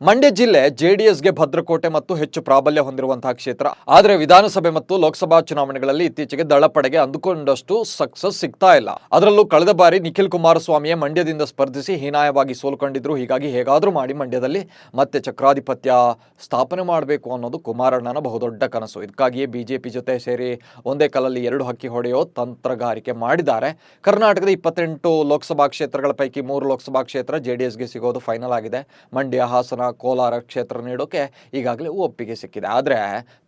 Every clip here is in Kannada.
ಮಂಡ್ಯ ಜಿಲ್ಲೆ ಜೆಡಿಎಸ್ಗೆ ಭದ್ರಕೋಟೆ ಮತ್ತು ಹೆಚ್ಚು ಪ್ರಾಬಲ್ಯ ಹೊಂದಿರುವಂತಹ ಕ್ಷೇತ್ರ. ಆದರೆ ವಿಧಾನಸಭೆ ಮತ್ತು ಲೋಕಸಭಾ ಚುನಾವಣೆಗಳಲ್ಲಿ ಇತ್ತೀಚೆಗೆ ದಳಪಡೆಗೆ ಅಂದುಕೊಂಡಷ್ಟು ಸಕ್ಸಸ್ ಸಿಗ್ತಾ ಇಲ್ಲ. ಅದರಲ್ಲೂ ಕಳೆದ ಬಾರಿ ನಿಖಿಲ್ ಕುಮಾರಸ್ವಾಮಿಯೇ ಮಂಡ್ಯದಿಂದ ಸ್ಪರ್ಧಿಸಿ ಹೀನಾಯವಾಗಿ ಸೋಲ್ಕೊಂಡಿದ್ರು. ಹೀಗಾಗಿ ಹೇಗಾದರೂ ಮಾಡಿ ಮಂಡ್ಯದಲ್ಲಿ ಮತ್ತೆ ಚಕ್ರಾಧಿಪತ್ಯ ಸ್ಥಾಪನೆ ಮಾಡಬೇಕು ಅನ್ನೋದು ಕುಮಾರಣ್ಣನ ಬಹುದೊಡ್ಡ ಕನಸು. ಇದಕ್ಕಾಗಿಯೇ ಬಿಜೆಪಿ ಜೊತೆ ಸೇರಿ ಒಂದೇ ಕಲಲ್ಲಿ ಎರಡು ಹಕ್ಕಿ ಹೊಡೆಯೋ ತಂತ್ರಗಾರಿಕೆ ಮಾಡಿದ್ದಾರೆ. ಕರ್ನಾಟಕದ ಇಪ್ಪತ್ತೆಂಟು ಲೋಕಸಭಾ ಕ್ಷೇತ್ರಗಳ ಪೈಕಿ ಮೂರು ಲೋಕಸಭಾ ಕ್ಷೇತ್ರ ಜೆಡಿಎಸ್ಗೆ ಸಿಗೋದು ಫೈನಲ್ ಆಗಿದೆ. ಮಂಡ್ಯ, ಹಾಸನ ಕೋಲಾರ ಕ್ಷೇತ್ರ ನೀಡೋಕೆ ಈಗಾಗಲೇ ಒಪ್ಪಿಗೆ ಸಿಕ್ಕಿದೆ. ಆದರೆ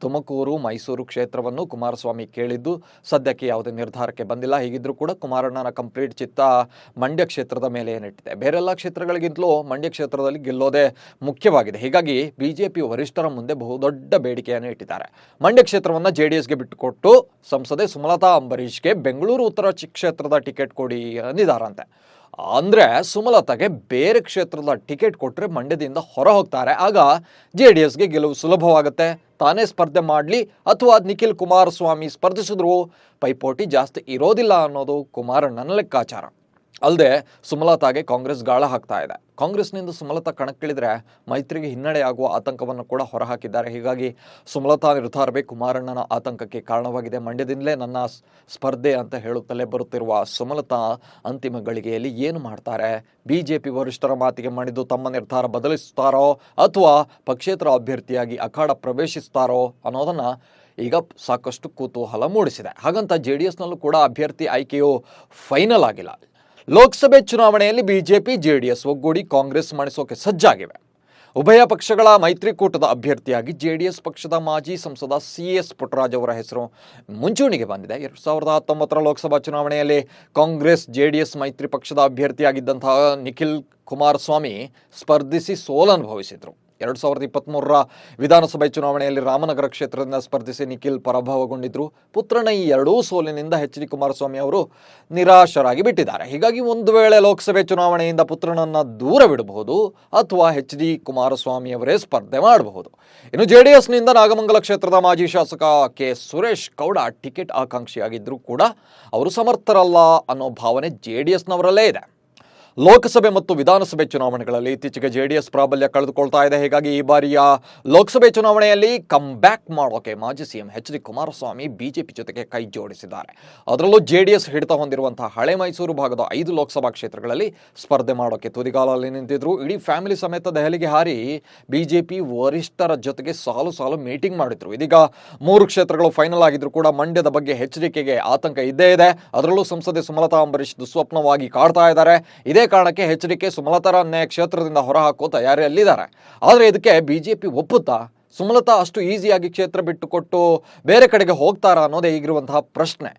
ತುಮಕೂರು, ಮೈಸೂರು ಕ್ಷೇತ್ರವನ್ನು ಕುಮಾರಸ್ವಾಮಿ ಕೇಳಿದ್ದು ಸದ್ಯಕ್ಕೆ ಯಾವುದೇ ನಿರ್ಧಾರಕ್ಕೆ ಬಂದಿಲ್ಲ. ಹೀಗಿದ್ರೂ ಕೂಡ ಕುಮಾರಣ್ಣನ ಕಂಪ್ಲೀಟ್ ಚಿತ್ತ ಮಂಡ್ಯ ಕ್ಷೇತ್ರದ ಮೇಲೆ ಏನಿಟ್ಟಿದೆ. ಬೇರೆಲ್ಲ ಕ್ಷೇತ್ರಗಳಿಗಿಂತಲೂ ಮಂಡ್ಯ ಕ್ಷೇತ್ರದಲ್ಲಿ ಗೆಲ್ಲೋದೇ ಮುಖ್ಯವಾಗಿದೆ. ಹೀಗಾಗಿ ಬಿಜೆಪಿ ವರಿಷ್ಠರ ಮುಂದೆ ಬಹುದೊಡ್ಡ ಬೇಡಿಕೆಯನ್ನು ಇಟ್ಟಿದ್ದಾರೆ. ಮಂಡ್ಯ ಕ್ಷೇತ್ರವನ್ನು ಜೆ ಡಿ ಎಸ್ಗೆ ಬಿಟ್ಟುಕೊಟ್ಟು ಸಂಸದೆ ಸುಮಲತಾ ಅಂಬರೀಷ್ಗೆ ಬೆಂಗಳೂರು ಉತ್ತರ ಕ್ಷೇತ್ರದ ಟಿಕೆಟ್ ಕೊಡಿ ಅಂದಿದ್ದಾರಂತೆ ಅಂದರೆ ಸುಮಲತಾಗೆ ಬೇರೆ ಕ್ಷೇತ್ರದ ಟಿಕೆಟ್ ಕೊಟ್ಟರೆ ಮಂಡ್ಯದಿಂದ ಹೊರ ಹೋಗ್ತಾರೆ ಆಗ ಜೆ ಡಿ ಎಸ್ಗೆ ಗೆಲುವು ಸುಲಭವಾಗುತ್ತೆ. ತಾನೇ ಸ್ಪರ್ಧೆ ಮಾಡಲಿ ಅಥವಾ ನಿಖಿಲ್ ಕುಮಾರಸ್ವಾಮಿ ಸ್ಪರ್ಧಿಸಿದ್ರು, ಪೈಪೋಟಿ ಜಾಸ್ತಿ ಇರೋದಿಲ್ಲ ಅನ್ನೋದು ಕುಮಾರಣ್ಣನ ಲೆಕ್ಕಾಚಾರ. ಅಲ್ಲದೆ ಸುಮಲತಾಗೆ ಕಾಂಗ್ರೆಸ್ ಗಾಳ ಹಾಕ್ತಾ ಇದೆ. ಕಾಂಗ್ರೆಸ್ನಿಂದ ಸುಮಲತಾ ಕಣಕ್ಕಿಳಿದ್ರೆ ಮೈತ್ರಿಗೆ ಹಿನ್ನಡೆಯಾಗುವ ಆತಂಕವನ್ನು ಕೂಡ ಹೊರಹಾಕಿದ್ದಾರೆ. ಹೀಗಾಗಿ ಸುಮಲತಾ ನಿರ್ಧಾರವೇ ಕುಮಾರಣ್ಣನ ಆತಂಕಕ್ಕೆ ಕಾರಣವಾಗಿದೆ. ಮಂಡ್ಯದಿಂದಲೇ ನನ್ನ ಸ್ಪರ್ಧೆ ಅಂತ ಹೇಳುತ್ತಲೇ ಬರುತ್ತಿರುವ ಸುಮಲತಾ ಅಂತಿಮ ಗಳಿಗೆಯಲ್ಲಿ ಏನು ಮಾಡ್ತಾರೆ? ಬಿ ಜೆ ಪಿ ವರಿಷ್ಠರ ಮಾತಿಗೆ ಮಣಿದು ತಮ್ಮ ನಿರ್ಧಾರ ಬದಲಿಸುತ್ತಾರೋ ಅಥವಾ ಪಕ್ಷೇತರ ಅಭ್ಯರ್ಥಿಯಾಗಿ ಅಖಾಡ ಪ್ರವೇಶಿಸ್ತಾರೋ ಅನ್ನೋದನ್ನು ಈಗ ಸಾಕಷ್ಟು ಕುತೂಹಲ ಮೂಡಿಸಿದೆ. ಹಾಗಂತ ಜೆ ಡಿ ಎಸ್ನಲ್ಲೂ ಕೂಡ ಅಭ್ಯರ್ಥಿ ಆಯ್ಕೆಯು ಫೈನಲ್ ಆಗಿಲ್ಲ. ಲೋಕಸಭೆ ಚುನಾವಣೆಯಲ್ಲಿ ಬಿಜೆಪಿ, ಜೆಡಿಎಸ್ ಒಗ್ಗೂಡಿ ಕಾಂಗ್ರೆಸ್ ಮಣಿಸೋಕೆ ಸಜ್ಜಾಗಿವೆ. ಉಭಯ ಪಕ್ಷಗಳ ಮೈತ್ರಿಕೂಟದ ಅಭ್ಯರ್ಥಿಯಾಗಿ ಜೆಡಿಎಸ್ ಪಕ್ಷದ ಮಾಜಿ ಸಂಸದ ಸಿ ಎಸ್ ಪುಟ್ಟರಾಜ್ ಅವರ ಹೆಸರು ಮುಂಚೂಣಿಗೆ ಬಂದಿದೆ. ಎರಡು ಸಾವಿರದ ಹತ್ತೊಂಬತ್ತರ ಲೋಕಸಭಾ ಚುನಾವಣೆಯಲ್ಲಿ ಕಾಂಗ್ರೆಸ್, ಜೆಡಿಎಸ್ ಮೈತ್ರಿ ಪಕ್ಷದ ಅಭ್ಯರ್ಥಿಯಾಗಿದ್ದಂತಹ ನಿಖಿಲ್ ಕುಮಾರಸ್ವಾಮಿ ಸ್ಪರ್ಧಿಸಿ ಸೋಲನುಭವಿಸಿದರು. ಎರಡು ಸಾವಿರದ ಇಪ್ಪತ್ತ್ಮೂರರ ವಿಧಾನಸಭೆ ಚುನಾವಣೆಯಲ್ಲಿ ರಾಮನಗರ ಕ್ಷೇತ್ರದಿಂದ ಸ್ಪರ್ಧಿಸಿ ನಿಖಿಲ್ ಪರಾಭವಗೊಂಡಿದ್ರು. ಪುತ್ರನ ಈ ಎರಡೂ ಸೋಲಿನಿಂದ ಎಚ್ ಡಿ ಕುಮಾರಸ್ವಾಮಿ ಅವರು ನಿರಾಶರಾಗಿ ಬಿಟ್ಟಿದ್ದಾರೆ. ಹೀಗಾಗಿ ಒಂದು ವೇಳೆ ಲೋಕಸಭೆ ಚುನಾವಣೆಯಿಂದ ಪುತ್ರನನ್ನು ದೂರವಿಡಬಹುದು ಅಥವಾ ಎಚ್ ಡಿ ಕುಮಾರಸ್ವಾಮಿ ಅವರೇ ಸ್ಪರ್ಧೆ ಮಾಡಬಹುದು. ಇನ್ನು ಜೆ ಡಿ ಎಸ್ನಿಂದ ನಾಗಮಂಗಲ ಕ್ಷೇತ್ರದ ಮಾಜಿ ಶಾಸಕ ಕೆ ಸುರೇಶ್ ಗೌಡ ಟಿಕೆಟ್ ಆಕಾಂಕ್ಷಿಯಾಗಿದ್ದರೂ ಕೂಡ ಅವರು ಸಮರ್ಥರಲ್ಲ ಅನ್ನೋ ಭಾವನೆ ಜೆ ಡಿ ಎಸ್ನವರಲ್ಲೇ ಇದೆ. ಲೋಕಸಭೆ ಮತ್ತು ವಿಧಾನಸಭೆ ಚುನಾವಣೆಗಳಲ್ಲಿ ಇತ್ತೀಚೆಗೆ ಜೆಡಿಎಸ್ ಪ್ರಾಬಲ್ಯ ಕಳೆದುಕೊಳ್ತಾ ಇದೆ. ಹೀಗಾಗಿ ಈ ಬಾರಿಯ ಲೋಕಸಭೆ ಚುನಾವಣೆಯಲ್ಲಿ ಕಮ್ ಬ್ಯಾಕ್ ಮಾಡೋಕೆ ಮಾಜಿ CM H D Kumaraswamy BJP ಜೊತೆಗೆ ಕೈ ಜೋಡಿಸಿದ್ದಾರೆ. ಅದರಲ್ಲೂ ಜೆಡಿಎಸ್ ಹಿಡಿತ ಹೊಂದಿರುವಂತಹ ಹಳೆ ಮೈಸೂರು ಭಾಗದ ಐದು ಲೋಕಸಭಾ ಕ್ಷೇತ್ರಗಳಲ್ಲಿ ಸ್ಪರ್ಧೆ ಮಾಡೋಕೆ ತುದಿಗಾಲಲ್ಲಿ ನಿಂತಿದ್ರು. ಇಡೀ ಫ್ಯಾಮಿಲಿ ಸಮೇತ ದೆಹಲಿಗೆ ಹಾರಿ ಬಿಜೆಪಿ ವರಿಷ್ಠರ ಜೊತೆಗೆ ಸಾಲು ಸಾಲು ಮೀಟಿಂಗ್ ಮಾಡಿದ್ರು. ಇದೀಗ ಮೂರು ಕ್ಷೇತ್ರಗಳು ಫೈನಲ್ ಆಗಿದ್ರು ಕೂಡ ಮಂಡ್ಯದ ಬಗ್ಗೆ ಎಚ್ಚರಿಕೆಗೆ ಆತಂಕ ಇದ್ದೇ ಇದೆ. ಅದರಲ್ಲೂ ಸಂಸದೆ ಸುಮಲತಾ ಅಂಬರೀಶ್ ದುಸ್ವಪ್ನವಾಗಿ ಕಾಡ್ತಾ ಇದ್ದಾರೆ. ಇದೇ ಕಾರಣಕ್ಕೆ ಎಚ್ಚರಿಕೆ ಸುಮಲತಾರನ್ನೇ ಕ್ಷೇತ್ರದಿಂದ ಹೊರಹಾಕೋ ತಯಾರಿಯಲ್ಲಿದ್ದಾರೆ ಆದರೆ ಇದಕ್ಕೆ ಬಿಜೆಪಿ ಒಪ್ಪುತ್ತಾ? ಸುಮಲತಾ ಅಷ್ಟು ಈಸಿಯಾಗಿ ಕ್ಷೇತ್ರ ಬಿಟ್ಟುಕೊಟ್ಟು ಬೇರೆ ಕಡೆಗೆ ಹೋಗ್ತಾರಾ ಅನ್ನೋದೇ ಈಗಿರುವಂತಹ ಪ್ರಶ್ನೆ.